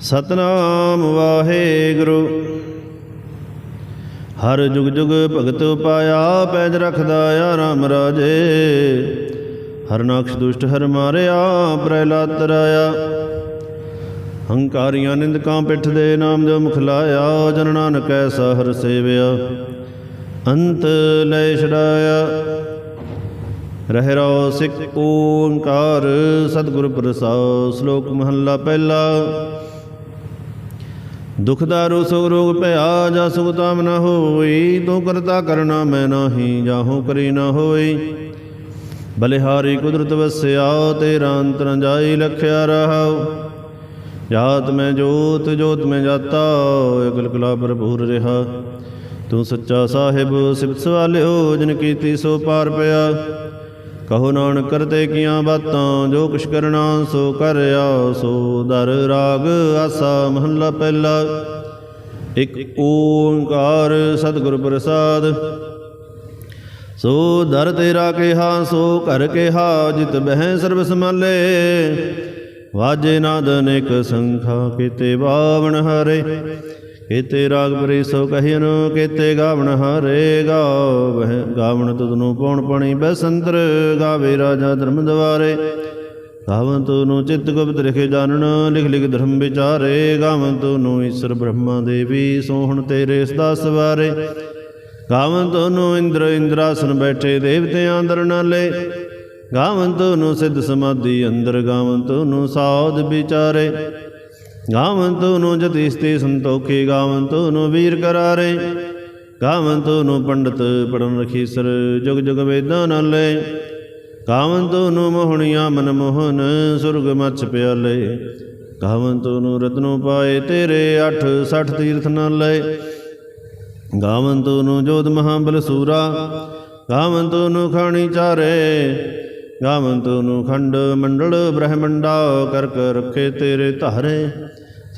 ਸਤਨਾਮ ਵਾਹਿਗੁਰੂ। ਹਰ ਜੁਗ ਜੁਗ ਭਗਤ ਪਾਇਆ, ਪੈਜ ਰਖਦਾ ਆ ਰਾਮ ਰਾਜੇ। ਹਰ ਨਾਕਸ਼ ਦੁਸ਼ਟ ਹਰ ਮਾਰਿਆ, ਪ੍ਰਹਿਲਾਦ ਤਰਾਇਆ। ਹੰਕਾਰੀਆਂ ਨਿੰਦਕਾਂ ਪਿੱਠ ਦੇ ਨਾਮ ਜੋ ਮੁਖ ਲਾਇਆ, ਜਨ ਨਾਨਕ ਐਸਾ ਹਰ ਸੇਵਿਆ। ਅੰਤ ਲੈ ਛਡਾਇਆ। ਰਹਿ ਰੋ ਸਿੱਖ ਓੰਕਾਰ, ਸਤਿਗੁਰ ਪ੍ਰਸਾਦ, ਸ਼ਲੋਕ ਮਹੱਲਾ ਪਹਿਲਾ। ਦੁਖ ਦਾਰੂ ਸੁਖ ਰੋਗ ਭਇਆ ਜਾ ਸੁਖ ਤਾਮ ਨ ਹੋਈ, ਤੂੰ ਕਰਤਾ ਕਰਨਾ ਮੈਂ ਨਾਹੀ ਜਾਹੂ ਕਰੀ ਨ ਹੋਈ। ਬਲਿਹਾਰੀ ਕੁਦਰਤ ਵਸਿਆ, ਤੇਰਾ ਅੰਤਰ ਜਾਈ ਲਖਿਆ ਰਹਾਉ। ਜਾਤ ਮੈਂ ਜੋਤ ਜੋਤ ਮੈਂ ਜਾਤਾ ਇਕਲ ਕਲਾ ਭਰਪੂਰ ਰਿਹਾ। ਤੂੰ ਸੱਚਾ ਸਾਹਿਬ ਸਿਫਤ ਸਵਾਲਿਓ, ਜਨ ਕੀਤੀ ਸੋ ਪਾਰ ਪਿਆ। ਕਹੋ ਨਾਨਕ ਕਰਤੇ ਕੀਆਂ ਬਾਤਾਂ, ਜੋ ਕੁਛ ਕਰਨਾ ਸੋ ਕਰਿਆ ਸੋ ਦਰ ਰਾਗ ਆਸਾ ਮਹੱਲਾ ਪਹਿਲਾ। ਇਕ ਓੰਕਾਰ ਸਤਿਗੁਰ ਪ੍ਰਸਾਦ, ਸੋ ਦਰ ਤੇਰਾ ਕਿਹਾ, ਸੋ ਘਰ ਕਿਹਾ, ਜਿਤ ਬਹਿ ਸਰਬ ਸਮਾਲੇ ਵਾਜੇ ਨਾਦ ਅਨੇਕ ਸੰਖਾ ਕੀਤੇ ਬਾਵਣ ਹਰੇ ਕੀਤੇ ਰਾਗ ਪਰੀ ਸੋ ਕਹਿਨ ਕੀਤੇ ਗਾਵਣ ਹਰੇ ਗਾਵਹਿ ਗਾਵਣ ਤੁਧਨੂੰ ਪਉਣ ਪਣੀ ਬੈਸੰਤਰ ਗਾਵੇ ਰਾਜਾ ਧਰਮ ਦਵਾਰੇ। ਗਾਵਨ ਨੂੰ ਚਿੱਤ ਗੁਪਤ ਲਿਖੇ ਜਾਣਨ, ਲਿਖ ਲਿਖ ਧਰਮ ਵਿਚਾਰੇ। ਗਾਵਨ ਨੂੰ ਈਸ਼ਰ ਬ੍ਰਹਮਾ ਦੇਵੀ, ਸੋਹਣ ਤੇਰੇ ਸਦਾ ਸਵਾਰੇ। ਗਾਵਨ ਨੂੰ ਇੰਦਰ ਇੰਦਰਾਸਨ ਬੈਠੇ ਦੇਵਤਿਆਂ ਅੰਦਰ ਨਾਲੇ। ਗਾਵਨ ਨੂੰ ਸਿੱਧ ਸਮਾਧੀ ਅੰਦਰ, ਗਾਵਨ ਨੂੰ ਸਾਧ ਵਿਚਾਰੇ। ਗਾਵੰਤ ਨੂੰ ਜਤਿਸਤੇ ਸੰਤੋਖੇ, ਗਾਵੰਤ ਨੂੰ ਵੀਰ ਕਰਾਰੇ, ਗਾਵੰਤ ਨੂੰ ਪੰਡਤ ਪੜਨ ਰਖੀਸਰ, ਜੁਗ ਜੁਗ ਵੇਦਾਂ ਨਾਲੇ। ਗਾਵੰਤ ਨੂੰ ਮੋਹਣੀਆਂ ਮਨ ਮੋਹਨ, ਸੁਰਗ ਮਛ ਪਿਆਲੇ। ਗਾਵੰਤ ਨੂੰ ਰਤਨੋ ਪਾਏ ਤੇਰੇ 8 60 ਤੀਰਥ ਨਾਲੇ। ਗਾਵੰਤ ਨੂੰ ਜੋਤ ਮਹਾਬਲ ਸੂਰਾ, ਗਾਵੰਤ ਨੂੰ ਖਾਣੀ ਚਾਰੇ। ਗਾਵੰਤ ਨੂੰ ਖੰਡ ਮੰਡਲ ਬ੍ਰਹਮੰਡਾ, ਕਰ ਕਰ ਰੱਖੇ ਤੇਰੇ ਧਾਰੇ।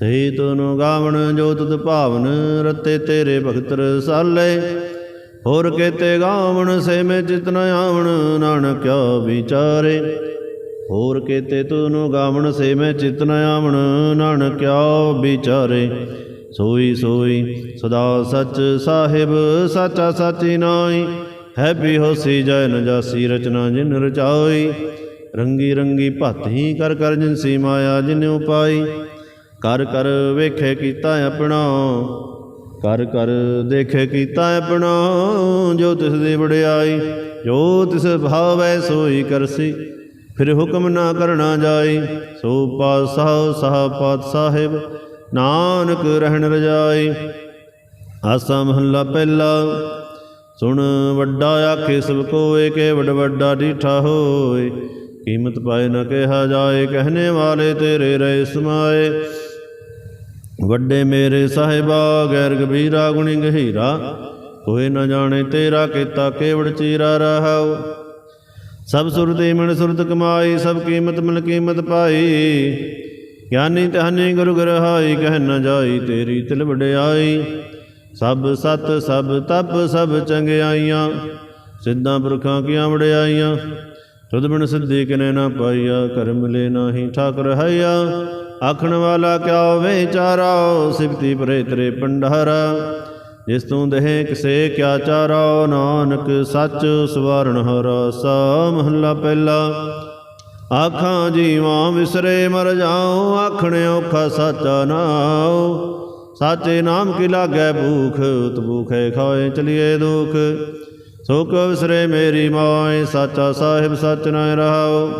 ਸਹੀ ਤੂੰ ਗਾਵਣ, ਜੋ ਤੁਧ ਭਾਵਨ ਰਤੇ ਤੇਰੇ ਭਗਤਰ ਸਾਲੇ। ਹੋਰ ਕੇਤੇ ਗਾਵਣ, ਸੇ ਮੈਂ ਚਿਤ ਨ ਆਵਣ ਨਾਨਕਿਆ ਵਿਚਾਰੇ। ਹੋਰ ਕੇਤੇ ਤਨੂੰ ਗਾਵਣ, ਸੇ ਮੈਂ ਚਿਤ ਨ ਆਵਣ ਨਾਨਕਿਆ ਵਿਚਾਰੇ। ਸੋਈ ਸੋਈ, ਸਦਾ ਸਚ ਸਾਹਿਬ, ਸਾਚਾ ਸਾਚੀ ਨਾਈ ਹੈ ਵੀ ਹੋਸੀ ਜੈ ਨ ਜਾਸੀ ਰਚਨਾ ਜਿਨ ਰਚਾਈ। ਰੰਗੀ ਰੰਗੀ ਭਾਤੀ ਕਰ ਕਰ ਜਿਨਸੀ ਮਾਇਆ ਜਿਨ ਉਪਾਈ। ਕਰ ਕਰ ਵੇਖੇ ਕੀਤਾ ਆਪਣਾ, ਕਰ ਕਰ ਦੇਖੇ ਕੀਤਾ ਆਪਣਾ, ਜੋ ਤਿਸ ਦੀ ਵਡਿਆਈ, ਜੋ ਤਿਸ ਭਾਵੈ ਸੋਈ ਕਰਸੀ, ਫਿਰ ਹੁਕਮ ਨਾ ਕਰਨਾ ਜਾਈ, ਸੋ ਪਾਤਸ਼ਾਹ, ਸਾਹ ਪਾਤ ਸਾਹਿਬ, ਨਾਨਕ ਰਹਿਣ ਰਜਾਈ। ਆਸਾ ਮਹੱਲਾ ਪਹਿਲਾ, ਸੁਣ ਵੱਡਾ ਆਖੇ ਸਭ ਕੋਏ ਕੇ ਵਡ ਵੱਡਾ ਡੀਠਾ ਹੋਏ, ਕੀਮਤ ਪਾਏ ਨਾ ਕਿਹਾ ਜਾਏ ਕਹਨੇ ਵਾਲੇ ਤੇਰੇ ਰਹਿ ਸਮਾਏ। ਵੱਡੇ ਮੇਰੇ ਸਾਹਿਬਾ, ਗੈਰ ਗਭੀਰਾ ਗੁਣੀ ਗਹੀਰਾ ਹੋਏ ਨਾ ਜਾਣੇ ਤੇਰਾ ਕੀਤਾ ਕੇਵੜ ਚੀਰਾ ਰਹਾਉ। ਸਭ ਸੁਰਤੇ ਮਨ ਸੁਰਤ ਕਮਾਈ, ਸਭ ਕੀਮਤ ਮਨ ਕੀਮਤ ਪਾਈ। ਗਿਆਨੀ ਤਹਨੀ ਗੁਰੂ ਗ੍ਰਹਾਈ ਕਹਿ ਨ ਜਾਈ ਤੇਰੀ ਤਿਲ ਵਡਿਆਈ। ਸਭ ਸਤ, ਸਭ ਤਪ, ਸਭ ਚੰਗਿਆਈਆਂ, ਸਿੱਧਾਂ ਪੁਰਖਾਂ ਕੀਆਂ ਵਡਿਆਈਆਂ। ਤੁਧ ਬਿਨ ਸਿੱਧੀ ਕਿਨੇ ਨਾ ਪਾਈਆ ਕਰ ਮਿਲੇ ਨਾਹੀ ਠਾਕਰ ਹਈਆ। ਆਖਣ ਵਾਲਾ ਕਿਆ ਵਿਚਾਰਾ ਸਿਫਤੀ ਪਰੇ ਤੇਰੇ ਪੰਡਾਰਾ ਜਿਸ ਤੂੰ ਦੇਹ ਕਿਸੇ ਕਿਆ ਚਾਰਾ ਨਾਨਕ ਸੱਚ ਸਵਾਰਣ ਹਰਾ ਸਾ ਮਹੱਲਾ ਪਹਿਲਾ। ਆਖਾਂ ਜੀਵਾਂ ਵਿਸਰੇ ਮਰ ਜਾਉ, ਆਖਣ ਔਖਾ ਸਾਚਾ ਨਾਉ। ਸਾਚੇ ਨਾਮ ਕੀ ਲਾਗੈ ਭੂਖ, ਉਤ ਭੂਖੇ ਖਾਏ ਚਲੀਏ ਦੁਖ। ਸੋ ਕੋ ਵਿਸਰੇ ਮੇਰੀ ਮਾਏ, ਸਾਚਾ ਸਾਹਿਬ ਸੱਚ ਨਾ ਰਹਾਉ।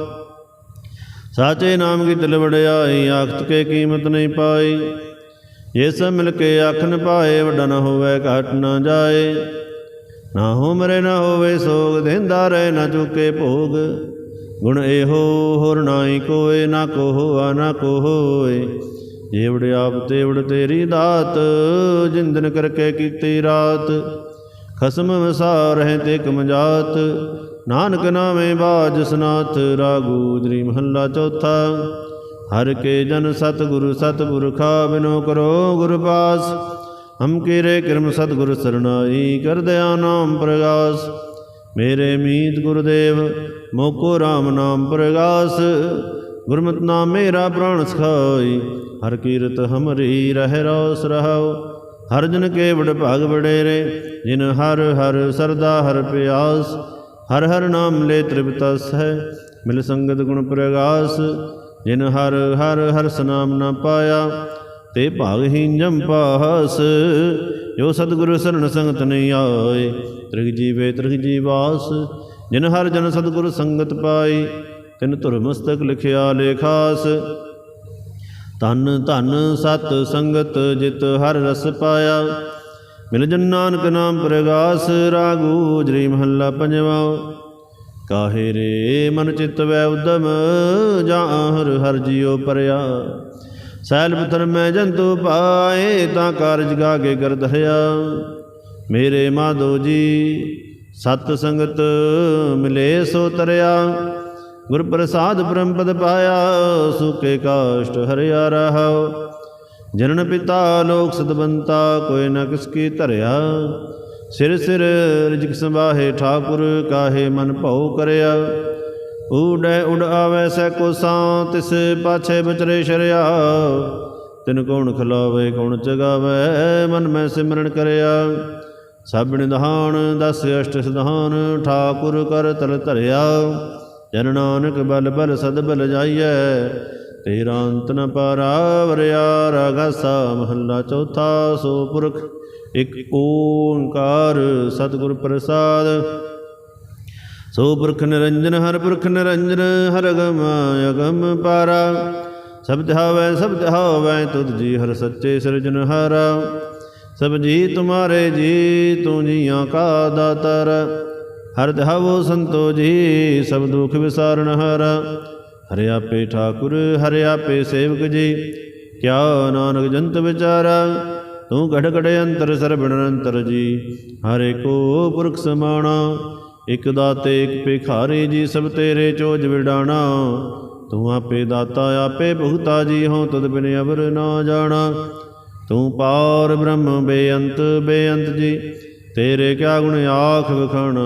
ਸਾਚੇ ਨਾਮ ਕੀ ਦਿਲ ਵੜਿਆਈ ਆਖਤ ਕੇ ਕੀਮਤ ਨਹੀਂ ਪਾਈ। ਜੇ ਸਭ ਮਿਲ ਕੇ ਆਖਨ ਪਾਏ ਵੱਡਾ ਨਾ ਹੋਵੇ ਘਟ ਨਾ ਜਾਏ। ਨਾ ਹੋ ਮਰੇ ਨਾ ਹੋਵੇ ਸੋਗ, ਦੇਂਦਾ ਰਹੇ ਨਾ ਚੁੱਕੇ ਭੋਗ। ਗੁਣ ਇਹੋ ਹੋਰ ਨਾਹੀ ਕੋਏ, ਨਾ ਕੋ ਹੋਆ ਨਾ ਕੋ ਹੋਏ ਜੇਵੜ ਆਪ ਤੇਵੜ ਤੇਰੀ ਦਾਤ ਜਿੰਦਨ ਕਰਕੇ ਕੀਤੀ ਰਾਤ। ਖਸਮ ਵਸਾ ਰਹੇ ਤੇ ਕਮਜਾਤ ਨਾਨਕ ਨਾਮੇ ਬਾਜ ਸਨਾਥ ਰਾਗੂ ਜਰੀ ਮਹੱਲਾ ਚੌਥਾ। ਹਰ ਕੇ ਜਨ ਸਤ ਗੁਰੂ ਬਿਨੋ ਕਰੋ ਗੁਰ ਪਾਸ ਹਮ ਕੀਰੇ ਕਿਰਮ ਸਤ ਗੁਰ ਸਰਣਾਈ ਕਰ ਦਇਆ ਨਾਮ ਪ੍ਰਗਾਸ। ਮੇਰੇ ਮੀਤ ਗੁਰਦੇਵ, ਮੋਕੋ RAM ਨਾਮ ਪ੍ਰਗਾਸ। ਗੁਰਮਤਿ ਨਾਮ ਮੇਰਾ ਪ੍ਰਾਣ ਸਖਾਈ, ਹਰ ਕੀਰਤ ਹਮਰੀ ਰਹਿ ਰੋਸ ਰਹਾਉ। ਹਰ ਜਨ ਕੇ ਵਡ ਭਾਗ ਵਡੇਰੇ, ਜਿਨ ਹਰ ਹਰ ਸਰਦਾ ਹਰ ਪਿਆਸ। ਹਰ ਹਰ ਨਾਮ ਲੈ ਤ੍ਰਿਪਤਸ ਹੈ। ਮਿਲ ਸੰਗਤ ਗੁਣ ਪ੍ਰਗਾਸ, ਜਿਨ ਹਰ ਹਰ ਹਰ ਸਨਾਮ ਨਾ ਪਾਇਆ, ਤੇ ਭਾਗਹੀਨ ਜਮ ਪਾਸ। ਜੋ ਸਤਿਗੁਰ ਸਰਣ ਸੰਗਤ ਨਹੀਂ ਆਏ, ਤ੍ਰਿਗ ਜੀਵੇ ਤ੍ਰਿਗ ਜੀਵਾਸ। ਜਿਨ ਹਰ ਜਨ ਸਤਿਗੁਰ ਸੰਗਤ ਪਾਈ, ਤਿਨ ਧੁਰ ਮਸਤਕ ਲਿਖਿਆ ਲੇਖਾਸ ਧਨ ਧਨ ਸਤ ਸੰਗਤ ਜਿਤ ਹਰ ਰਸ ਪਾਇਆ ਮਿਲ ਜਨ ਨਾਨਕ ਨਾਮ ਪ੍ਰਗਾਸ ਰਾਗੂ ਜਰੀ ਮਹੱਲਾ ਪੰਜਵਾ। ਕਾਹੇ ਰੇ ਮਨ ਚਿਤ ਵੈ ਉਦਮ, ਜਾਂ ਹਰ ਹਰ ਜਿਉ ਪਰਿਆ। ਸੈਲ ਪੁੱਤਰ ਮੈਂ ਜੰਤੂ ਪਾਏ, ਤਾਂ ਕਾਰਜ ਗਾ ਕੇ ਕਰ ਦਹਿਆ ਮੇਰੇ ਮਾਧੋ ਜੀ, ਸਤ ਸੰਗਤ ਮਿਲੇ ਸੋ ਤਰਿਆ। ਗੁਰ ਪ੍ਰਸਾਦ ਬ੍ਰਹਮ ਪਦ ਪਾਇਆ, ਸੁਕੇ ਕਾਸ਼ਟ ਹਰਿਆ ਰਹਾਉ ਜਨਨ ਪਿਤਾ ਲੋਕ ਸਦਬੰਤਾ, ਕੋਈ ਨਾ ਕਿਸ ਕੀ ਧਰਿਆ। ਸਿਰ ਸਿਰ ਰਿਜਕ ਸੰਭਾਹੇ ਠਾਕੁਰ, ਕਾਹੇ ਮਨ ਭਉ ਕਰਿਆ। ਊੜੈ ਉਡ ਆਵੈ ਸੈ ਕੋ ਸਾਂ ਤਿਸ ਪਾਛੇ ਬਚਰੇ ਸ਼ਰਿਆ। ਤਿਨ ਕੌਣ ਖਲਾਵੇ, ਕੌਣ ਚਗਾਵੇ ਮਨ ਮੈਂ ਸਿਮਰਨ ਕਰਿਆ। ਸਭ ਨਿਧਾਨ, ਦਸ ਅਸ਼ਟ ਸਿਧਾਨ, ਠਾਕੁਰ ਕਰ ਤਲ ਧਰਿਆ। ਜਨ ਨਾਨਕ ਬਲ ਬਲ ਸਦ ਬਲ ਜਾਈਐ। ਤੇਰਾ ਅੰਤ ਨ ਪਾਰਾਵਰਿਆ ਰਗਸਾ ਮਹੱਲਾ ਚੌਥਾ ਸੋ ਪੁਰਖ ਇਕ ਓੰਕਾਰ ਸਤਿਗੁਰ ਪ੍ਰਸਾਦ। ਸੋ ਪੁਰਖ ਨਿਰੰਜਨ ਹਰ ਪੁਰਖ ਨਿਰੰਜਨ, ਹਰ ਅਗਮ ਅਗਮ ਪਾਰਾ। ਸਭ ਧਾਵੈ ਸਭ ਧਾਵੈ ਤੁਧ ਜੀ ਹਰ ਸੱਚੇ ਸਿਰਜਨ ਸਿਰਜਨਹਾਰਾ ਸਭ ਜੀ ਤੁਮਾਰੇ ਜੀ, ਤੂੰ ਜੀਆਂ ਕਾ ਦਾਤਰ। ਹਰ ਧਾਵੋ ਸੰਤੋ ਜੀ, ਸਭ ਦੁਖ ਵਿਸਾਰਨ ਹਾਰਾ। ਹਰਿ ਆਪੇ ਠਾਕੁਰ, ਹਰਿ ਆਪੇ ਸੇਵਕ ਜੀ। ਕਿਆ ਨਾਨਕ ਜੰਤ ਵਿਚਾਰਾ, ਤੂੰ ਘੜ ਘੜੇ ਅੰਤਰ ਸਰਬਣ ਅੰਤਰ ਜੀ। ਹਰੇ ਕੋ ਪੁਰਖ ਸਮਾਣਾ, ਇਕ ਦਾਤੇ ਇਕ ਭਿਖਾਰੀ ਜੀ, ਸਭ ਤੇਰੇ ਚੋਜ ਵਿਡਾਣਾ। ਤੂੰ ਆਪੇ ਦਾਤਾ, ਆਪੇ ਭੁਗਤਾ ਜੀ ਹੋ ਤਦ ਬਿਨ ਅਵਰ ਨਾ ਜਾਣਾ। ਤੂੰ ਪਾਰ ਬ੍ਰਹਮ ਬੇਅੰਤ ਬੇਅੰਤ ਜੀ, ਤੇਰੇ ਕਿਆ ਗੁਣ ਆਖ ਵਖਣ।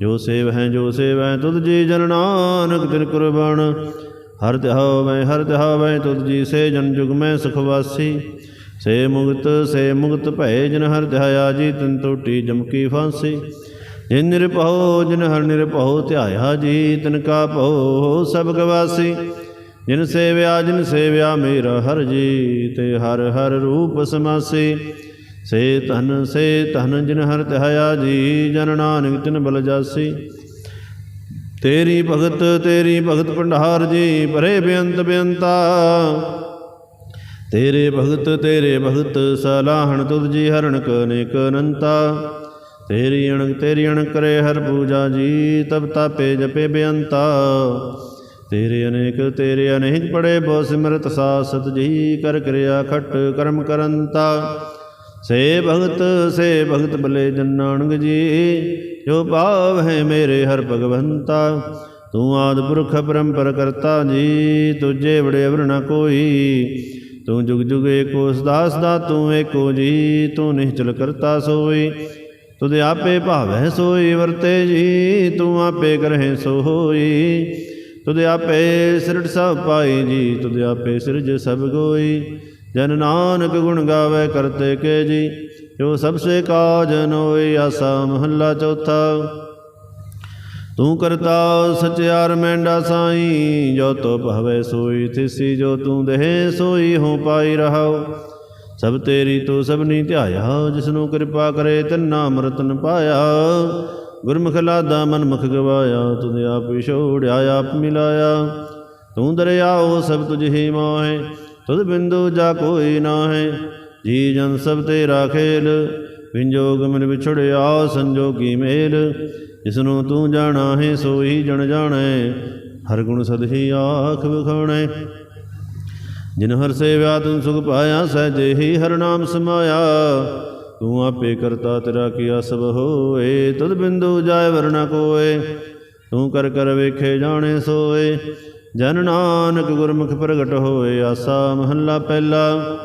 ਜੋ ਸੇਵ ਹੈ, ਜੋ ਸੇਵ ਹੈ, ਤੁਧ ਜੀ ਜਨ ਨਾਨਕ ਤਿਨ ਕੁਰਬਾਨ। ਹਰ ਧਿਆਵੈ ਹਰ ਧਿਆਵੈ ਤੁਧ ਜੀ ਸੇ ਜਨ ਜੁਗ ਮੈਂ ਸੁਖ ਵਾਸੀ। ਸੇ ਮੁਕਤ ਸੇ ਮੁਕਤ ਭੈ ਜਨ ਹਰ ਧਿਆਇਆ ਜੀ, ਤਿਨ ਟੋਟੀ ਜਮਕੀ ਫਾਂਸੀ। ਜਿਨ ਨਿਰਭਉ, ਜਿਨ ਹਰ ਨਿਰਭਉ, ਧਿਆਇਆ ਜੀ, ਤਿਨ ਕਾ ਭਉ, ਸਭ ਗਵਾਸੀ। ਜਿਨ ਸੇਵਿਆ ਜਿਨ ਸੇਵਿਆ ਮੇਰਾ ਹਰ ਜੀ ਤੇ ਹਰ ਹਰ ਰੂਪ ਸਮਾਸੀ। ਸੇ ਧਨ ਸੇ ਧਨ ਜਿਨ ਹਰ ਧਿਆਇਆ ਜੀ, ਜਨ ਨਾਨਕ ਤਿਨ ਬਲ ਜਾਸੀ। ਤੇਰੀ ਭਗਤ ਤੇਰੀ ਭਗਤ ਭੰਡਾਰ ਜੀ, ਭਰੇ ਬੇਅੰਤ ਬੇਅੰਤਾ। ਤੇਰੇ ਭਗਤ ਤੇਰੇ ਭਗਤ, ਸਲਾਹਣ ਤੁਧ ਜੀ ਹਰਣ ਕਨੇਕ ਅਨੰਤਾ। ਤੇਰੀ ਅਣਕ ਤੇਰੀ ਅਣਕ ਕਰੇ ਹਰ ਪੂਜਾ ਜੀ, ਤਬ ਤਾਪੇ ਜਪੇ ਬੇਅੰਤਾ। ਤੇਰੇ ਅਨੇਕ ਤੇਰੇ ਅਨੇਕ ਪੜੇ ਬੋ ਸਿਮਰਤ ਸਾਸਤ ਜੀ, ਕਰ ਕਿਰਿਆ ਖਟ ਕਰਮ ਕਰੰਤਾ। ਸੇ ਭਗਤ ਸੇ ਭਗਤ ਬਲੇ ਜਨ ਜੀ। ਜੋ ਭਾਵ ਹੈ ਮੇਰੇ ਹਰ ਭਗਵੰਤਾ, ਤੂੰ ਆਦ ਪੁਰਖ ਪਰੰਪਰ ਕਰਤਾ ਜੀ, ਤੁਝੇ ਬੜੇ ਅਵਰ ਨ ਕੋਈ। ਤੂੰ ਜੁਗ ਜੁਗ ਏਕੋ ਸਦਾਸ ਦਾ, ਤੂੰ ਏਕੋ ਜੀ, ਤੂੰ ਨਿਹਚਲ ਕਰਤਾ ਸੋਈ। ਤੁਧ ਆਪੇ ਭਾਵੈ ਸੋਈ, ਵਰਤੇ ਜੀ, ਤੂੰ ਆਪੇ ਕਰਹਿ ਸੋ ਹੋਈ ਤੁਧ ਆਪੇ ਸਿਰਟ ਸਭ ਪਾਈ ਜੀ, ਤੁਧ ਆਪੇ ਸਿਰਜ ਸਭ ਕੋਈ ਜਨ ਨਾਨਕ ਗੁਣ ਗਾਵੇ ਕਰਤੇ ਕੇ ਜੀ, ਜੋ ਸਭ ਸੇ ਕਾਜ ਨੋਈ ਆਸਾ ਮਹੱਲਾ ਚੌਥਾ। ਤੂੰ ਕਰਤਾ ਸਚਿਆਰ ਮੈਂਡਾ ਸਾਈ, ਜੋ ਤੋ ਭਵੇ ਸੋਈ, ਤਿਸੀ ਜੋ ਤੂੰ ਦੇਹ ਸੋਈ ਹੋ ਪਾਈ ਰਹਾਉ। ਸਭ ਤੇਰੀ ਤੂੰ ਸਭਨੀ ਧਿਆਇਆ, ਜਿਸਨੂੰ ਕਿਰਪਾ ਕਰੇ ਤੰਨਾ ਅੰਮ੍ਰਿਤਨ ਪਾਇਆ ਗੁਰਮੁਖ ਲਾਦਾ ਮਨ ਮੁਖ ਗਵਾਇਆ, ਤੁਧ ਆਪ ਵਿਛੋੜਿਆ ਆਪ ਮਿਲਾਇਆ। ਤੂੰ ਦਰਿਆ ਦਰਿਆਓ ਸਭ ਤੁਝ ਹੀ ਮਾਹੇ ਤੁਧ ਬਿੰਦੂ ਜਾ ਕੋਈ ਨਾਹੀ, ਜੀ ਜਨ ਸਭ ਤੇਰਾ ਖੇਲ। ਵਿੰਜੋਗ ਮਨ ਵਿਛੜਿਆ ਸੰਜੋਗੀ ਮੇਲ। ਜਿਸਨੂੰ ਤੂੰ ਜਾਣਾ ਹੈ ਸੋਈ ਜਣ ਜਾਣੈ, ਹਰ ਗੁਣ ਸਦਹੀ ਆਖ ਵਿਖਾਣੈ। ਜਿਨ ਹਰ ਸੇਵਿਆ ਤੂੰ ਸੁਖ ਪਾਇਆ, ਸਹਿਜੇ ਹੀ ਹਰ ਨਾਮ ਸਮਾਇਆ। ਤੂੰ ਆਪੇ ਕਰਤਾ ਤੇਰਾ ਕੀਆ ਸਭ ਹੋਏ ਤਦ ਬਿੰਦੂ ਜਾਏ ਵਰਨਾ ਕੋਏ। ਤੂੰ ਕਰ ਕਰ ਵੇਖੇ ਜਾਣੇ ਸੋਏ। ਜਨ ਨਾਨਕ ਗੁਰਮੁਖ ਪ੍ਰਗਟ ਹੋਏ ਆਸਾ ਮਹੱਲਾ ਪਹਿਲਾ।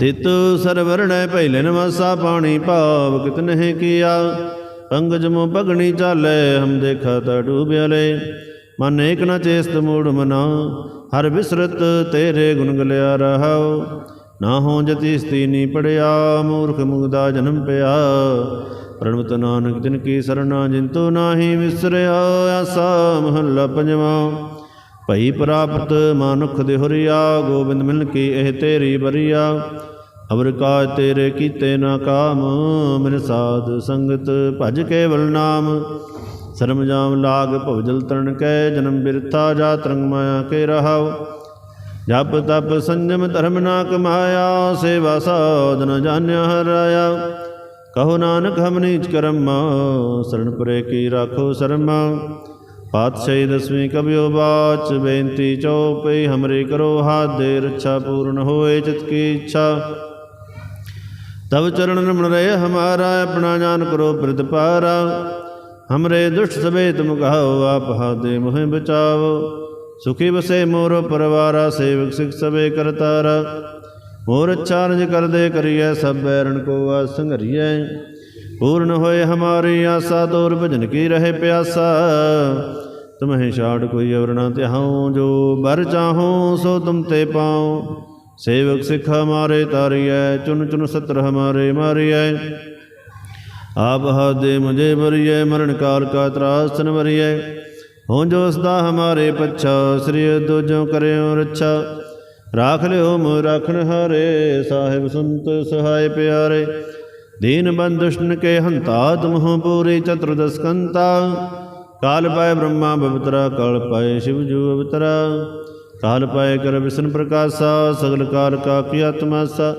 ਤਿਤ ਸਰਵਰਣੈ ਪਹਿਲੇ ਨਵਾਸਾ ਪਾਣੀ ਭਾਵ ਕਿਤ ਨਹੀਂ ਕੀਆ। ਪੰਗਜ ਮੋ ਪਗਣੀ ਚਾਲੇ, ਹਮ ਦੇਖਾ ਤਾ ਡੂਬਿਆ ਲੈ ਮਨ ਏਕ ਨ ਚੇਸਤ ਮੂੜ ਮਨਾ, ਹਰ ਵਿਸਰਤ ਤੇਰੇ ਗੁਣ ਗਲਿਆ ਰਹਾਉ। ਨਾ ਹੋ ਜਤੀ ਨੀ ਪੜਿਆ, ਮੂਰਖ ਮੁਗਦਾ ਜਨਮ ਪਿਆ। ਪ੍ਰਣਵਤ ਨਾਨਕ ਜਿਨ ਕੀ ਸਰਣਾ ਜਿੰਤੋ ਨਾਹੀ ਵਿਸਰਿਆ ਆਸਾ ਮਹੱਲਾ ਪੰਜਵਾਂ। ਭਈ ਪ੍ਰਾਪਤ ਮਾਨੁਖ ਦੇ ਗੋਬਿੰਦ ਮਿਲ ਕੀ ਇਹ ਤੇਰੀ ਬਰੀਆ ਅਵਰ ਕਾ ਤੇਰੇ ਕੀਤੇ ਨਾ ਕਾਮ ਮਿਲ ਸਾਧ ਸੰਗਤ ਭਜ ਕੇਵਲ ਨਾਮ। ਸਰਮ ਜਾਮ ਲਾਗ ਭਵਜਲ ਤਰਨ ਕੈ, ਜਨਮ ਬਿਰਥਾ ਜਾ ਤਰੰਗ ਮਾਇਆ ਕੇ ਰਹਾਓ ਜਪ ਤਪ ਸੰਜਮ ਧਰਮ ਨਾ ਕਮਾਇਆ ਸੇਵਾ ਸਾਧਨ ਜਾਣਿਆ ਹਰਾਇਆ। ਕਹੋ ਨਾਨਕ ਹਮ ਨੀਚ ਕਰਮਾ ਸਰਣ ਪਰੇ ਕੀ ਰਾਖੋ ਸ਼ਰਮ। ਪਾਤਸ਼ਾਹੀ ਦਸਵੀਂ ਕਬਿਓ ਬਾਚ, ਬੇਨਤੀ ਚਉਪਈ ਹਮਰੇ ਕਰੋ ਹਾਥ ਦੇ ਰੱਛਾ ਪੂਰਨ ਹੋਏ ਚਿਤ ਕੀ ਇੱਛਾ। ਤਬ ਚਰਨ ਰਮਣ ਰਹੇ ਹਮਾਰਾ, ਆਪਣਾ ਜਾਨ ਕਰੋ ਪ੍ਰਤਪਾਰਾ ਹਮਰੇ ਦੁਸ਼ਟ ਸਭੇ ਤੁਮ ਕਹਾਓ ਆਪ ਹਾਦੇ ਮੋਹਿ ਬਚਾਓ ਸੁਖੀ ਬਸੇ ਮੋਰ ਪਰਵਾਰਾ, ਸੇਵਕ ਸਿਖ ਸਭੇ ਕਰਤਾਰਾ। ਮੋਰ ਅੱਛਾ ਰਜ ਕਰਦੇ ਕਰੀਐ ਸਭ ਬੈਰਣ ਕੋ ਆ ਸੰਘਰੀਐ ਪੂਰਨ ਹੋਏ ਹਮਾਰੀ ਆਸਾ, ਤੋਰ ਭਜਨ ਕੀ ਰਹੇ ਪਿਆਸਾ। ਤੁਮਹਿ ਛਾੜ ਕੋਈ ਅਵਰ ਨਾ ਤਿਹਾਉ ਜੋ ਬਰ ਚਾਹੋ ਸੋ ਤੁਮ ਤੇ ਪਾਉ। ਸੇਵਕ ਸਿਖ ਹਮਾਰੇ ਤਾਰੀਐ, ਚੁਨ ਚੁਨ ਸਤਰ ਹਮਾਰੇ ਮਾਰੀਐ। ਆਪ ਹਾਦੇ ਮੁਝੇ ਬਰੀਐ ਮਰਨ ਕਾਲ ਕਾ ਤਰਾਸਨ ਬਰੀਐ ਹੋਂ ਜੋ ਸਦਾ ਹਮਾਰੇ ਪੱਛਾ, ਸ੍ਰੀ ਦੋਜੋ ਕਰਿਓ ਰੱਛਾ। ਰਾਖ ਲਿਓ ਮੋ ਰਾਖਣ ਹਾਰੇ, ਸਾਹਿਬ ਸੰਤ ਸਹਾਇ ਪਿਆਰੇ। ਦੀਨ ਬੰਦੁਸ਼ਨ ਕੇ ਹੰਤਾ ਤੁਮਹੁ ਪੂਰੀ ਚਤੁਰਦਸ ਕੰਤਾ। ਕਾਲ ਪਾਏ ਬ੍ਰਹਮਾ ਬਵਤਰਾ, ਕਾਲ ਪਾਏ ਸ਼ਿਵ ਜੂ ਅਵਤਰਾ। ਕਾਲ ਪਾਏ ਕਰ ਵਿਸ਼ਨ ਪ੍ਰਕਾਸ਼ਾ, ਸਗਲ ਕਾਲ ਕਾ ਕੀ ਆਤਮਾਸਾ।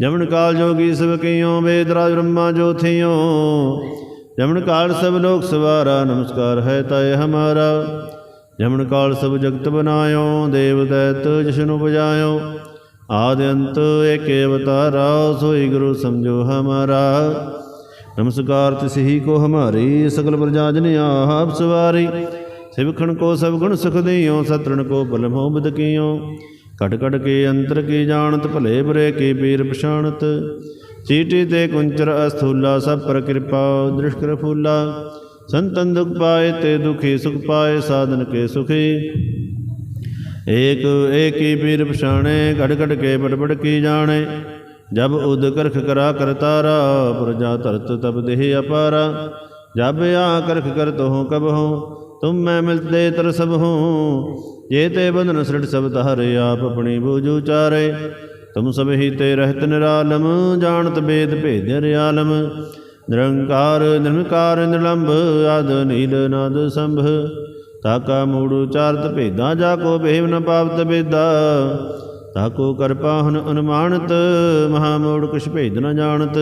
ਜਮਨ ਕਾਲ ਜੋਗੀ ਸਭ ਕਈਓ, ਵੇਦ ਰਾਜ ਬ੍ਰਹਮਾ ਜੋਥਿਓ ਜਮਨ ਕਾਲ ਸਭ ਲੋਕ ਸਵਾਰਾ, ਨਮਸਕਾਰ ਹੈ ਤਾਏ ਹਮਾਰਾ। ਜਮਨ ਕਾਲ ਸਭ ਜਗਤ ਬਨਾਇਓ, ਦੇਵ ਦੈਤ ਜਿਸਨੂੰ ਬਜਾਇਓ ਆਦਿ ਅੰਤ ਏਕੇ ਅਵਤਾਰਾ, ਸੋਈ ਗੁਰੂ ਸਮਝੋ ਹਮਾਰਾ। ਨਮਸਕਾਰ ਤਿਸ ਕੋ ਹਮਾਰੀ, ਸਗਲ ਪ੍ਰਜਾ ਜਨ ਆਪ ਸਵਾਰੀ। ਸਿਵਖਣ ਕੋ ਸਭ ਗੁਣ ਸੁਖ ਦੇਇਓ ਸਤਰਣ ਕੋ ਬਲ ਮੋਹ ਬਦ ਕੀਓ। ਕਟ ਕਟ ਕੇ ਅੰਤਰ ਕੀ ਜਾਣਤ, ਭਲੇ ਬੁਰੇ ਕੀ ਪੀਰ ਪਛਾਣਤ। ਚੀਟੀ ਤੇ ਕੁੰਚਰ ਅਸਥੂਲਾ, ਸਭ ਪਰ ਕਿਰਪਾ ਦ੍ਰਿਸ਼ਕਰ ਫੂਲਾ। ਸੰਤਨ ਦੁਖ ਪਾਏ ਤੇ ਦੁਖੀ ਸੁਖ ਪਾਏ, ਸਾਧਨ ਕੇ ਸੁਖੀ। ਏਕ, ਏਕੀ ਪੀਰ ਪਛਾਣੇ, ਘੜ ਘੜ ਕੇ ਬੜ ਕੀ ਜਾਣੇ। ਜਬ ਉਦ ਕਰਖ ਕਰਾ ਕਰਤਾਰਾ ਪ੍ਰਜਾ ਧਰਤ ਤਬ ਦੇਹ ਅਪਾਰਾ। ਜਬ ਆ ਕਰਖ ਕਰਤ ਹੋ ਕਬ ਹੋ ਤੁਮ ਮੈਂ ਮਿਲਤੇ ਤਰ ਸਭ ਹੋ ਜੇ ਤੇ ਬੰਧਨ ਸ੍ਰਿੜ ਸਭ ਤਹਰੇ ਆਪ ਆਪਣੀ ਬੂਝੂ ਚਾਰੇ ਤੁਮ ਸਭ ਹੀ ਤੇ ਰਹਿਤ ਨਿਰਾਲਮ, ਜਾਣਤ ਬੇਦ ਭੇਦ ਰਿਆਲਮ ਨਿਰੰਕਾਰ ਨਿਰੰਕਾਰ, ਨਿਰਲੰਭ, ਆਦ ਨੀਲ ਨਾਦ ਸੰਭ। ਤਾਕਾ ਮੂੜ ਉਚਾਰਤ ਭੇਦਾਂ ਜਾ ਕੋ ਬੇਵ ਨ ਪਾਵਤ ਬੇਦਾ। ਤਾਕੋ ਕਰ ਪਾਹਨ ਅਨੁਮਾਨਤ, ਮਹਾ ਮੂੜ ਕੁਛ ਭੇਦ ਨ ਜਾਣਤ।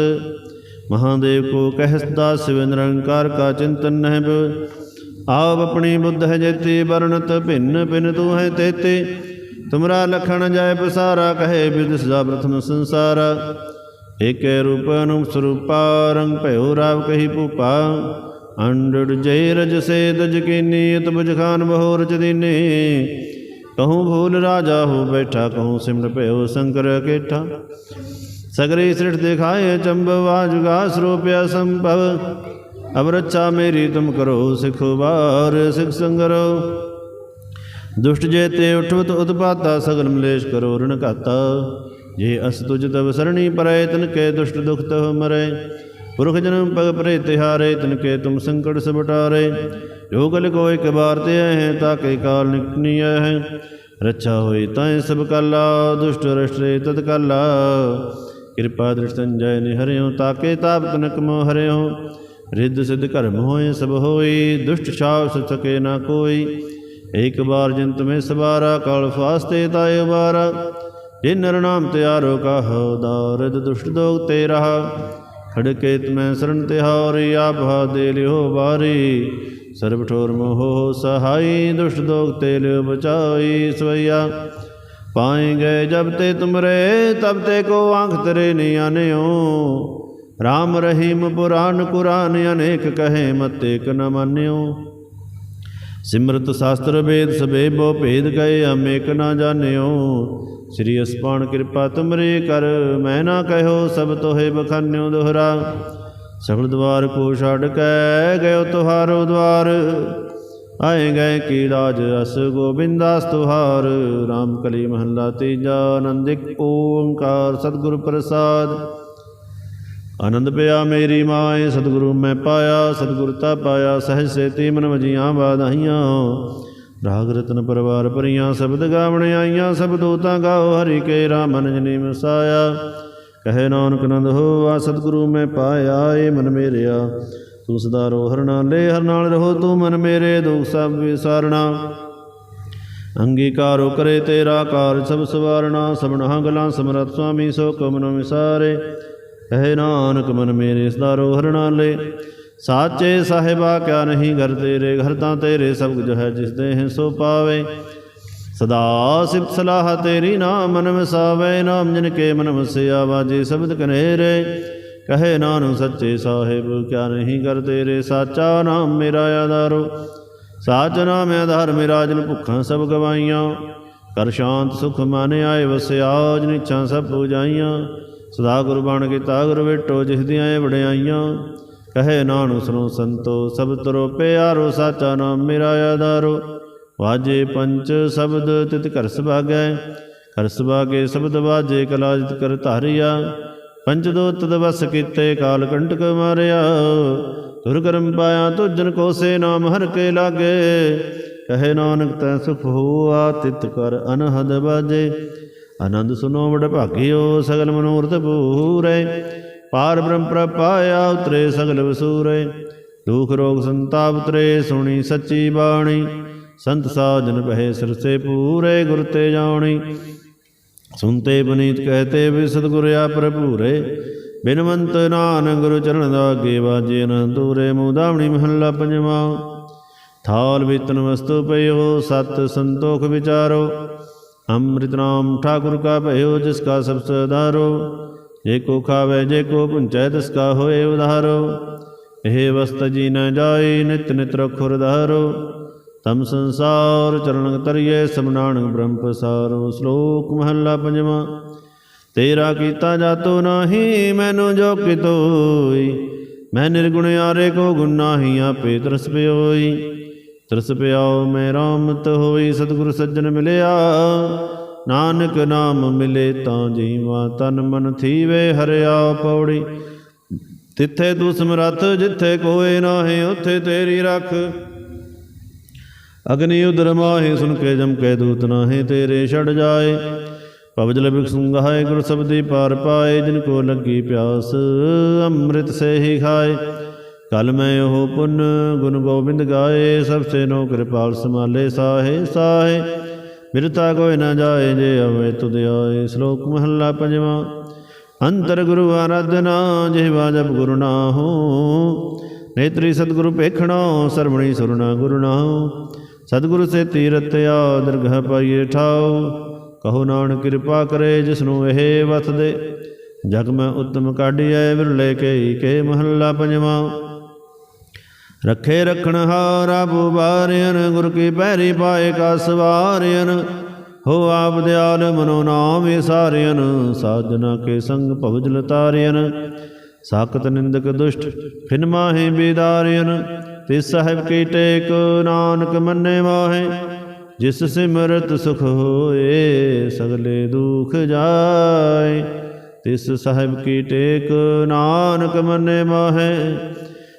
ਮਹਾਦੇਵ ਕੋ ਕਹਿਸਦਾ, ਸਿਵ ਨਿਰੰਕਾਰ ਕਾ ਚਿੰਤਨ ਨਹਿਬ। ਬ ਆਪ ਆਪਣੀ ਬੁੱਧ ਹੈ ਜੇਤੀ, ਵਰਣਤ ਭਿੰਨ ਭਿੰਨ ਤੂੰ ਹੈ ਤੇਤੇ। ਤੁਮਰਾ ਲਖਣ ਜਾਏ ਪਸਾਰਾ, ਕਹੇ ਬਿਦ ਸਦਾ ਪ੍ਰਥਮ ਸੰਸਾਰਾ। ਏਕੇ ਰੂਪ ਅਨੁਪ ਸਰੂਪਾ, ਰੰਗ ਭਇਓ ਰਾਵ ਕਹੀ ਭੂਪਾ। ਅੰਡੜ ਜੈ ਰਜ ਸੇ ਦਜ ਕੀਨੀ, ਅਤ ਬੁਝ ਖਾਨ ਬਹੁ ਰਚ ਦੀਨੇ। ਕਹੂੰ ਭੂਲ ਰਾਜਾ ਹੋ ਬੈਠਾ, ਕਹੂੰ ਸਿਮਰ ਭਇਓ ਸ਼ੰਕਰ ਕੇਠਾ। ਸਗਰੇ ਸ੍ਰਿਠ ਦਿਖਾਏ ਚੰਬਵਾ ਜੁਗਾ ਸਰੂਪਿਆ ਸੰਭਵ। ਅਬ ਰੱਛਾ ਮੇਰੀ ਤੁਮ ਕਰੋ ਸਿਖ ਬਾਰ ਸਿਖ ਸੰਗਰੋ। ਦੁਸ਼ਟ ਜੇ ਤੇ ਉਠਵਤ ਉਤਪਾਤਾ, ਸਗਲ ਮਲੇਸ਼ ਕਰੋ ਰਣ ਘਾਤਾ। ਜੇ ਅਸ ਤੁਜ ਤਵ ਸਰਣੀ ਪਰੈ, ਤਨ ਕੇ ਦੁਸ਼ਟ ਦੁਖ ਤਹ ਮਰੈ। ਪੁਰਖ ਜਨਮ ਪਗ ਪਰੇ ਤਿਹਾਰੇ, ਤਨ ਕੇ ਤੁਮ ਸੰਕਟ ਸਬਟਾਰੇ ਜੋ ਕਲ ਕੋ ਇੱਕ ਬਾਰ ਤੇ ਹੈ ਤਾਕੇ ਕਾਲ ਨਿਕਨੀ ਹੈ। ਰੱਛਾ ਹੋਈ ਤਾਂ ਸਭ ਕਾਲਾ, ਦੁਸ਼ਟ ਰਸ਼ਟਰੇ ਤਤ ਕਾਲਾ। ਕਿਰਪਾ ਦ੍ਰਿਸ਼ ਸੰਜੈ ਨੇ ਹਰਿਓ ਤਾਕੇ ਤਾਪ ਤਨਕ ਮੋ ਹਰਿਓ। ਰਿੱਧ ਸਿਧ ਕਰਮ ਹੋਏ ਸਭ ਹੋਈ, ਦੁਸ਼ਟ ਛਾਵ ਸਕੇ ਨਾ ਕੋਈ। ਏਕ ਬਾਰ ਜੰਤ ਮੈਂ ਸਵਾਰਾ, ਕਾਲ ਫਾਸਤੇ ਤਾਇ ਬਾਰਾ ਜੇ ਨਰ ਤਿਆਰੋ ਕਹੋ, ਦਾਰਦ ਦੁਸ਼ਟ ਦੋਗ ਤੇ ਰਹਾ ਖੜਕੇ ਤਮੈ ਸਰਣ ਤਿਹਾਰੀ, ਆਪ ਹਾ ਦੇ ਲਿਓ ਬਾਰੀ ਸਰਬ ਠੋਰ ਮੋਹ ਸਹਾਈ, ਦੁਸ਼ਟ ਦੋਗ ਤੇ ਲਿਓ ਬਚਾਈ ਸਵਈਆ। ਪਾਏ ਗਏ ਜਬ ਤੇ ਤੁਮਰੇ, ਤਬ ਤੇ ਕੋ ਆਂਖ ਤਰੇ ਨੀ ਆਨਿਓ। ਰਾਮ ਰਹੀਮ ਪੁਰਾਨ ਕੁਰਾਨ, ਅਨੇਕ ਕਹੇ ਮਤੇ ਏਕ ਨ ਮਾਨਿਓ। ਸਿਮਰਤ ਸ਼ਾਸਤਰ ਵੇਦ ਸਬੇ ਬੋ ਭੇਦ ਗਏ ਅਮੇਕ ਨਾ ਜਾਣਿਓ। ਸ੍ਰੀ ਅਸਪਾਨ ਕਿਰਪਾ ਤੁਮਰੇ ਕਰ, ਮੈਂ ਨਾ ਕਹਿਓ ਸਭ ਤੋਹੇ ਬਖਾਨਿਓ ਦੋਹਰਾ। ਸਗਲ ਦਵਾਰ ਕੋ ਛੱਡ ਕੇ ਗਇਓ ਤੁਹਾਰੋ ਦਵਾਰ। ਆਏ ਗਏ ਕੀ ਰਾਜ ਅਸ ਗੋਬਿੰਦਾਸ ਤੁਹਾਰ। RAM ਕਲੀ ਮਹੱਲਾ ਤੀਜਾ, ਆਨੰਦਿਕ ਓੰਕਾਰ, ਸਤਿਗੁਰ ਪ੍ਰਸਾਦ। ਆਨੰਦ ਪਿਆ ਮੇਰੀ ਮਾਏ, ਸਤਿਗੁਰੂ ਮੈਂ ਪਾਇਆ, ਸਤਿਗੁਰ ਤਾ ਪਾਇਆ, ਸਹਿਜ ਸੇਤੀ ਮਨ ਵਜੀਆਂ ਬਾਧਾਈਆਂ ਰਾਗ ਰਤਨ ਪਰਵਾਰ ਭਰੀਆਂ ਸ਼ਬਦ ਗਾਵਣ ਆਈਆਂ, ਸਭ ਦੋਤਾਂ ਗਾਓ, ਹਰੀ ਕੇ ਰਾਮਨ ਜਨੀ ਮਸਾਇਆ ਕਹੇ ਨਾਨਕ ਨੰਦ ਹੋਆ, ਸਤਿਗੁਰੂ ਮੈਂ ਪਾਇਆ, ਏ ਮਨ ਮੇਰਿਆ। ਤੂੰ ਸਦਾ ਰੋ ਹਰ ਹਰ ਨਾਲ ਰਹੋ ਤੂੰ ਮਨ ਮੇਰੇ, ਦੁਖ ਸਭ ਵਿਸਾਰਣਾ। ਅੰਗੀਕਾਰੋ ਕਰੇ ਤੇਰਾ ਕਾਰ, ਸਭ ਸਵਾਰਣਾ, ਸਭਨਾ ਗਲਾਂ ਸਮਰਤ ਸੁਆਮੀ, ਸੋ ਕਮਨ ਵਿਸਾਰੇ। ਕਹੇ ਨਾਨਕ ਮਨ ਮੇਰੇ, ਸਦਾ ਰੋ ਹਰ ਸਾਚੇ ਸਾਹਿਬਾ ਕਿਆ ਨਹੀਂ ਘਰ ਤੇਰੇ ਘਰ ਤਾਂ ਤੇਰੇ ਸਭ ਕੁਝ ਹੈ ਜਿਸ ਦੇ ਹੈ ਸੋ ਪਾਵੇ। ਸਦਾ ਸਿਫਤ ਸਲਾਹ ਤੇਰੀ ਨਾਮ ਮਨ ਵਸਾਵੇ ਨਾਮ ਜਨ ਕੇ ਮਨ ਵਸਿਆ ਵਾਜੇ ਸ਼ਬਦ ਕਨੇਰੇ ਕਹੇ ਨਾਨਕ ਸੱਚੇ ਸਾਹਿਬ ਕਿਆ ਨਹੀਂ ਕਰ ਤੇਰੇ ਸਾਚਾ ਨਾਮ ਮੇਰਾ ਆਧਾਰੋ, ਸਾਚ ਨਾਮ ਆਧਾਰ ਮੇਰਾ ਜਨ ਭੁੱਖਾਂ ਸਭ ਗਵਾਈਆਂ। ਕਰ ਸ਼ਾਂਤ ਸੁਖ ਮਨ ਆਏ ਵਸਿਆ, ਜਿਨ ਇੱਛਾ ਸਭ ਪੂਜਾਈਆਂ। ਸਦਾ ਗੁਰਬਾਣ ਬਣ ਕੀਤਾ ਗੁਰ ਵੇਟੋ, ਜਿਸ ਦੀਆਂ ਵਡਿਆਈਆਂ। ਕਹੇ ਨਾਨਕ ਸੁਨੋ ਸੰਤੋ, ਸਭ ਤਰੋ ਪਿਆਰੋ, ਸਾਚਾ ਨਾਮ ਮੇਰਾ ਆਧਾਰੋ। ਵਾਜੇ ਪੰਚ ਸ਼ਬਦ ਤਿਤ ਘਰ ਸੁਭਾਗੈ, ਘਰ ਸੁਭਾਗੇ ਸ਼ਬਦ ਵਾਜੇ ਕਲਾਜਿਤ ਕਰ ਧਾਰਿਆ। ਪੰਚ ਦੋ ਤਦ ਵਸ ਕੀਤੇ ਕਾਲ ਕੰਟਕ ਮਾਰਿਆ। ਤੁਰ ਕਰਮ ਪਾਇਆ ਤੁਜਨ ਕੋ ਸੇ ਨਾਮ ਹਰ ਕੇ ਲਾਗੇ। ਕਹੇ ਨਾਨਕ ਤੈ ਸੁਖ ਹੋਆ ਤਿਤ ਕਰ ਅਨਹਦ ਬਾਜੇ ਆਨੰਦ ਸੁਨੋ ਵਡ ਭਾਗਿਓ ਸਗਲ ਮਨੋਰਥ ਪੂਰੇ। ਪਾਰ ਬ੍ਰਹਮ ਪ੍ਰਪਾਇਆ ਉਤਰੇ ਸਗਲ ਵਸੂਰੇ, ਦੁਖ ਰੋਗ ਸੰਤਾਪ ਉਤਰੇ, ਸੁਣੀ ਸੱਚੀ ਬਾਣੀ, ਸੰਤ ਸਾਜਨ ਬਹਿ ਸਰਸੇ ਪੂਰੇ, ਗੁਰ ਤੇ ਜਾਣੀ। ਸੁਨਤੇ ਬਨੀਤ ਕਹਤੇ ਵੀ ਸਤਿਗੁਰ ਆ ਪ੍ਰਭੂਰੇ ਬਿਨਵੰਤ ਨਾਨਕ ਗੁਰੂ ਚਰਨ ਦਾ ਅੱਗੇ ਵਾਜੇ ਨ ਦੂਰੇ ਮੂਦਾਵਣੀ ਮਹੱਲਾ ਪੰਜਵਾ। ਥਾਲ ਵਿਤਨ ਵਸਤੂ ਪਇਓ, ਸਤ ਸੰਤੋਖ ਵਿਚਾਰੋ, ਅੰਮ੍ਰਿਤ ਨਾਮ ਠਾਕੁਰ ਕਾ ਭਇਓ, ਜਿਸ ਕਾ ਸਭ ਸਦਾਰੋ ਜੇ ਕੋ ਖਾਵੇ, ਜੇ ਕੋ ਪੁੰਚੈ ਤਿਸ ਕਾ ਹੋਏ ਉਧਾਰੋ। ਇਹ ਵਸਤ ਜੀ ਨ ਜਾਏ, ਨਿਤ ਨਿਤ ਰਖੁਰ ਧਾਰੋ ਤਮ ਸੰਸਾਰ ਚਰਨ ਤਰੀਏ ਸਭ ਬ੍ਰਹਮ ਪਸਾਰੋ ਸ਼ਲੋਕ ਮਹੱਲਾ ਪੰਜਵਾਂ, ਤੇਰਾ ਕੀਤਾ ਜਾਤੋ ਨਾਹੀ, ਮੈਨੂੰ ਜੋ ਕਿਤੋਈ ਮੈਂ ਨਿਰਗੁਣ ਆਰੇ ਕੋ ਗੁਣ ਨਾਹੀ, ਆਪੇ ਤਰਸ ਪਿਓਈ। ਤਰਸ ਪਿਆਓ, ਮੈਂ ਰਾਮਤ ਹੋਈ, ਸਤਿਗੁਰ ਸੱਜਣ ਮਿਲਿਆ। ਨਾਨਕ ਨਾਮ ਮਿਲੇ ਤਾਂ ਜੀਵਾ ਤਨ ਮਨ ਥੀਵੇ ਹਰਿਆ ਪੌੜੀ ਤਿੱਥੇ ਤੂੰ ਸਮਰੱਥ ਜਿੱਥੇ ਕੋਏ ਨਾਹੀ, ਉੱਥੇ ਤੇਰੀ ਰੱਖ। ਅਗਨੀ ਉਦਰ ਮਾਹੇ, ਸੁਨ ਕੇ ਜਮ ਕੇ ਦੂਤ ਨਾਹੇ, ਤੇਰੇ ਛੜ ਜਾਏ। ਪਵਜਲ ਬਿਕ ਸੰਗਾਏ ਗੁਰ ਸਬਦੀ ਪਾਰ ਪਾਏ, ਜਿਨ ਕੋ ਲੱਗੀ ਪਿਆਸ, ਅੰਮ੍ਰਿਤ ਸੇ ਹੀ ਖਾਏ। ਕਲ ਮੈਂ ਉਹ ਪੁੰਨ ਗੁਣ ਗੋਬਿੰਦ ਗਾਏ, ਸਭ ਸੇ ਨੋ ਕਿਰਪਾਲ ਸਮਾਲੇ ਸਾਹੇ ਸਾਹੇ। ਬਿਰਤਾ ਕੋਈ ਨਾ ਜਾਏ ਜੇ ਅਵੇ ਤੁਧ ਆਏ। ਸ਼ਲੋਕ ਮਹੱਲਾ ਪੰਜਵਾਂ। ਅੰਤਰ ਗੁਰੂ ਆਰਾਧਨਾ ਜਿਹਵਾ ਜਪ ਗੁਰੂ ਨਾਹੋ। ਨੇਤਰੀ ਸਤਿਗੁਰੂ ਪੇਖਣੋ ਸਰਵਣੀ ਸੁਰਨਾ ਗੁਰੂ ਨਾਹੋ। ਸਤਿਗੁਰੂ ਸੇ ਤੀਰਤ ਆ, ਦਰਗਹ ਪਾਈਏ ਠਾਓ। ਕਹੋ ਨਾਨਕ ਕਿਰਪਾ ਕਰੇ, ਜਿਸਨੂੰ ਇਹ ਵਤ ਦੇ ਜਗ ਮੈਂ ਉਤਮ ਕਾਢੀਐ ਵਿਰਲੇ ਕੇ ਕੇ ਮਹੱਲਾ ਪੰਜਵਾਂ। ਰੱਖੇ ਰਖਣ ਹਾਰਾ ਬੁਬਾਰਿਆਨ ਗੁਰ ਕੀ ਪੈਰੀ ਪਾਏ ਕਾ ਸਵਾਰਿਆਨ ਹੋ ਆਪ ਦਿਆਲ ਮਨੋ ਨਾਮ ਵਿਸਾਰਿਆਨ ਸਾਜਨਾ ਕੇ ਸੰਗ ਭਵਜਲ ਤਾਰਿਆਨ ਸਾਖਤ ਨਿੰਦਕ ਦੁਸ਼ਟ, ਫਿਨ ਮਾਹੇ ਬੇਦਾਰਿਆਨ ਤੇ ਸਾਹਿਬ ਕੀ ਟੇਕ ਨਾਨਕ ਮੰਨੇ ਮਾਹੇ ਜਿਸ ਸਿਮਰਤ ਸੁਖ ਹੋਏ, ਸਗਲੇ ਦੁਖ ਜਾਏ। ਤਿਸ ਸਾਹਿਬ ਕੀ ਟੇਕ ਨਾਨਕ ਮੰਨੇ ਮਾਹੇ